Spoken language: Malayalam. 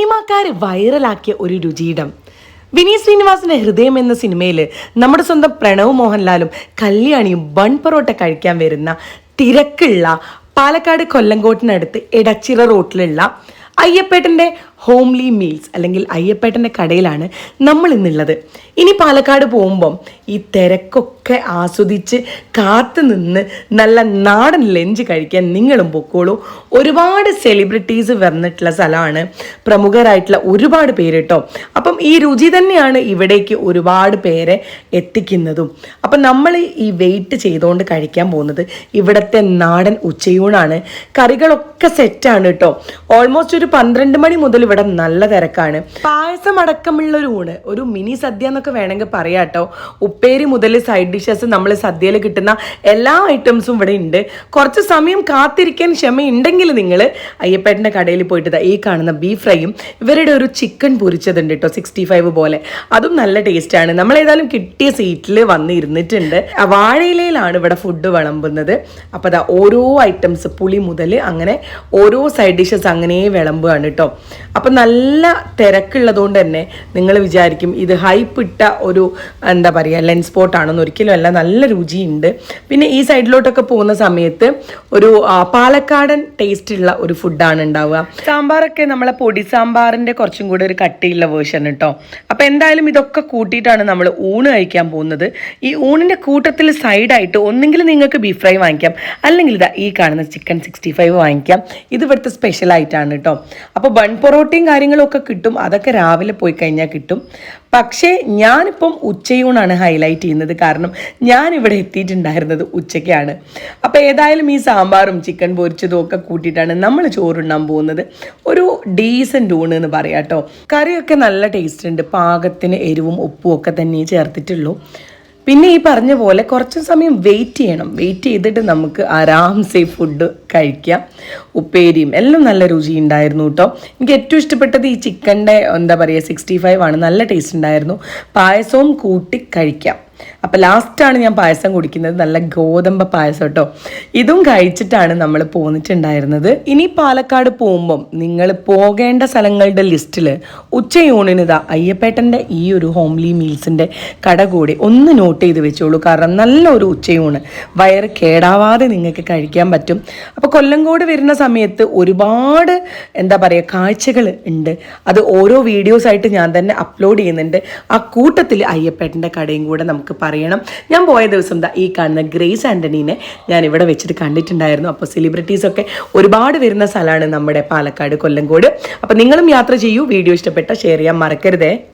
സിനിമാക്കാർ വൈറലാക്കിയ ഒരു രുചിയിടം. വിനീത് ശ്രീനിവാസിന്റെ ഹൃദയം എന്ന സിനിമയിൽ നമ്മുടെ സ്വന്തം പ്രണവ് മോഹൻലാലും കല്യാണിയും ബൺ പൊറോട്ട കഴിക്കാൻ വരുന്ന തിരക്കുള്ള പാലക്കാട് കൊല്ലങ്കോട്ടിനടുത്ത് എടച്ചിറ റോട്ടിലുള്ള അയ്യപ്പേട്ടന്റെ ഹോംലി മീൽസ് അല്ലെങ്കിൽ അയ്യപ്പേട്ടന്റെ കടയിലാണ് നമ്മൾ ഇന്നുള്ളത്. ഇനി പാലക്കാട് പോകുമ്പം ഈ തിരക്കൊക്കെ ആസ്വദിച്ച് കാത്തു നിന്ന് നല്ല നാടൻ ലഞ്ച് കഴിക്കാൻ നിങ്ങളും പൊക്കോളൂ. ഒരുപാട് സെലിബ്രിറ്റീസ് വന്നിട്ടുള്ള സ്ഥലമാണ്. പ്രമുഖരായിട്ടുള്ള ഒരുപാട് പേര് കേട്ടോ അപ്പം ഈ രുചി തന്നെയാണ് ഇവിടേക്ക് ഒരുപാട് പേരെ എത്തിക്കുന്നതും. അപ്പം നമ്മൾ ഈ വെയിറ്റ് ചെയ്തുകൊണ്ട് കഴിക്കാൻ പോകുന്നത് ഇവിടുത്തെ നാടൻ ഉച്ചയൂണാണ്. കറികളൊക്കെ സെറ്റാണ് കേട്ടോ. ഓൾമോസ്റ്റ് ഒരു പന്ത്രണ്ട് മണി മുതൽ ഇവിടെ നല്ല തിരക്കാണ്. പായസം അടക്കമുള്ള ഒരു ഊണ് ഒരു മിനി സദ്യ എന്നൊക്കെ വേണമെങ്കിൽ പറയാം കേട്ടോ ഉപ്പേരി മുതൽ സൈഡ് ഡിഷസ് നമ്മൾ സദ്യയിൽ കിട്ടുന്ന എല്ലാ ഐറ്റംസും ഇവിടെ ഉണ്ട് കുറച്ച് സമയം കാത്തിരിക്കാൻ ക്ഷമയുണ്ടെങ്കിൽ നിങ്ങൾ അയ്യപ്പേട്ടന്റെ കടയിൽ പോയിട്ട് ഈ കാണുന്ന ബീഫ് ഫ്രൈയും ഇവരുടെ ഒരു ചിക്കൻ പൊരിച്ചതുണ്ട് കേട്ടോ സിക്സ്റ്റി ഫൈവ് പോലെ. അതും നല്ല ടേസ്റ്റാണ് നമ്മൾ ഏതായാലും കിട്ടിയ സീറ്റിൽ വന്ന് ഇരുന്നിട്ടുണ്ട് ആ വാഴയിലയിലാണ് ഇവിടെ ഫുഡ് വിളമ്പുന്നത്. അപ്പോൾ അതാ ഓരോ ഐറ്റംസ് പുളി മുതൽ അങ്ങനെ ഓരോ സൈഡ് ഡിഷസ് അങ്ങനെ വിളമ്പുകയാണ് കേട്ടോ അപ്പം നല്ല തിരക്കുള്ളതുകൊണ്ട് തന്നെ നിങ്ങൾ വിചാരിക്കും ഇത് ഹൈപ്പ് ഇട്ട ഒരു എന്താ പറയുക ലെൻസ് സ്പോട്ടാണെന്ന് ഒരിക്കലും അല്ല നല്ല രുചിയുണ്ട്. പിന്നെ ഈ സൈഡിലോട്ടൊക്കെ പോകുന്ന സമയത്ത് ഒരു പാലക്കാടൻ ടേസ്റ്റ് ഉള്ള ഒരു ഫുഡാണ് ഉണ്ടാവുക. സാമ്പാറൊക്കെ നമ്മളെ പൊടി സാമ്പാറിന്റെ കുറച്ചും കൂടെ ഒരു കട്ടിയുള്ള വേർഷൻ കേട്ടോ അപ്പോൾ എന്തായാലും ഇതൊക്കെ കൂട്ടിയിട്ടാണ് നമ്മൾ ഊണ് കഴിക്കാൻ പോകുന്നത്. ഈ ഊണിന്റെ കൂട്ടത്തിൽ സൈഡായിട്ട് ഒന്നെങ്കിൽ നിങ്ങൾക്ക് ബീഫ് ഫ്രൈ വാങ്ങിക്കാം. അല്ലെങ്കിൽ ഇതാ ഈ കാണുന്ന ചിക്കൻ സിക്സ്റ്റി ഫൈവ് വാങ്ങിക്കാം. ഇത് ഇവിടുത്തെ സ്പെഷ്യലായിട്ടാണ് കേട്ടോ അപ്പോൾ ബൺ പൊറോട്ടയും കാര്യങ്ങളും ഒക്കെ കിട്ടും. അതൊക്കെ രാവിലെ പോയി കഴിഞ്ഞാൽ കിട്ടും. പക്ഷേ ഞാനിപ്പം ഉച്ചയൂണാണ് ഹൈലൈറ്റ് ചെയ്യുന്നത്. കാരണം ഞാൻ ഇവിടെ എത്തിയിട്ടുണ്ടായിരുന്നത് ഉച്ചയ്ക്കാണ്. അപ്പോൾ ഏതായാലും ഈ സാമ്പാറും ചിക്കൻ പൊരിച്ചതും ഒക്കെ കൂട്ടിയിട്ടാണ് നമ്മൾ ചോറുണ്ണാൻ പോകുന്നത്. ഒരു ഡീസന്റ് ഊണ് എന്ന് പറയാം കേട്ടോ. കറിയൊക്കെ നല്ല ടേസ്റ്റ് ഉണ്ട്. പാകത്തിന് എരിവും ഉപ്പും ഒക്കെ തന്നെ ചേർത്തിട്ടുള്ളൂ. പിന്നെ ഈ പറഞ്ഞ പോലെ കുറച്ച് സമയം വെയിറ്റ് ചെയ്യണം. വെയിറ്റ് ചെയ്തിട്ട് നമുക്ക് ആരാംസെ ഫുഡ് കഴിക്കാം. ഉപ്പേരിയും എല്ലാം നല്ല രുചി ഉണ്ടായിരുന്നു കേട്ടോ. എനിക്ക് ഏറ്റവും ഇഷ്ടപ്പെട്ടത് ഈ ചിക്കന്റെ എന്താ പറയുക സിക്സ്റ്റി ഫൈവ് ആണ്. നല്ല ടേസ്റ്റ് ഉണ്ടായിരുന്നു. പായസവും കൂട്ടി കഴിക്കാം. അപ്പോൾ ലാസ്റ്റാണ് ഞാൻ പായസം കുടിക്കുന്നത്. നല്ല ഗോതമ്പ പായസം കേട്ടോ. ഇതും കഴിച്ചിട്ടാണ് നമ്മൾ പോന്നിട്ടുണ്ടായിരുന്നത്. ഇനി പാലക്കാട് പോകുമ്പം നിങ്ങൾ പോകേണ്ട സ്ഥലങ്ങളുടെ ലിസ്റ്റിൽ ഉച്ചയൂണിന് ഇതാ അയ്യപ്പേട്ടന്റെ ഈ ഒരു ഹോംലി മീൽസിന്റെ കട കൂടി ഒന്ന് നോട്ട് ചെയ്ത് വെച്ചോളൂ. കാരണം നല്ലൊരു ഉച്ചയൂണ് വയറ് കേടാവാതെ നിങ്ങൾക്ക് കഴിക്കാൻ പറ്റും. അപ്പോൾ കൊല്ലങ്കോട് വരുന്ന സമയത്ത് ഒരുപാട് എന്താ പറയുക കാഴ്ചകൾ ഉണ്ട്. അത് ഓരോ വീഡിയോസ് ആയിട്ട് ഞാൻ തന്നെ അപ്ലോഡ് ചെയ്യുന്നുണ്ട്. ആ കൂട്ടത്തിൽ അയ്യപ്പേട്ടന്റെ കടയും കൂടെ നമുക്ക് പറയണം. ഞാൻ പോയ ദിവസം ദാ ഈ കാണുന്ന ഗ്രേസ് ആന്റണീനെ ഞാൻ ഇവിടെ വെച്ചിട്ട് കണ്ടിട്ടുണ്ടായിരുന്നു. അപ്പോൾ സെലിബ്രിറ്റീസൊക്കെ ഒരുപാട് വരുന്ന സ്ഥലമാണ് നമ്മുടെ പാലക്കാട് കൊല്ലങ്കോട് അപ്പോൾ നിങ്ങളും യാത്ര ചെയ്യൂ. വീഡിയോ ഇഷ്ടപ്പെട്ട ഷെയർ ചെയ്യാൻ മറക്കരുതേ.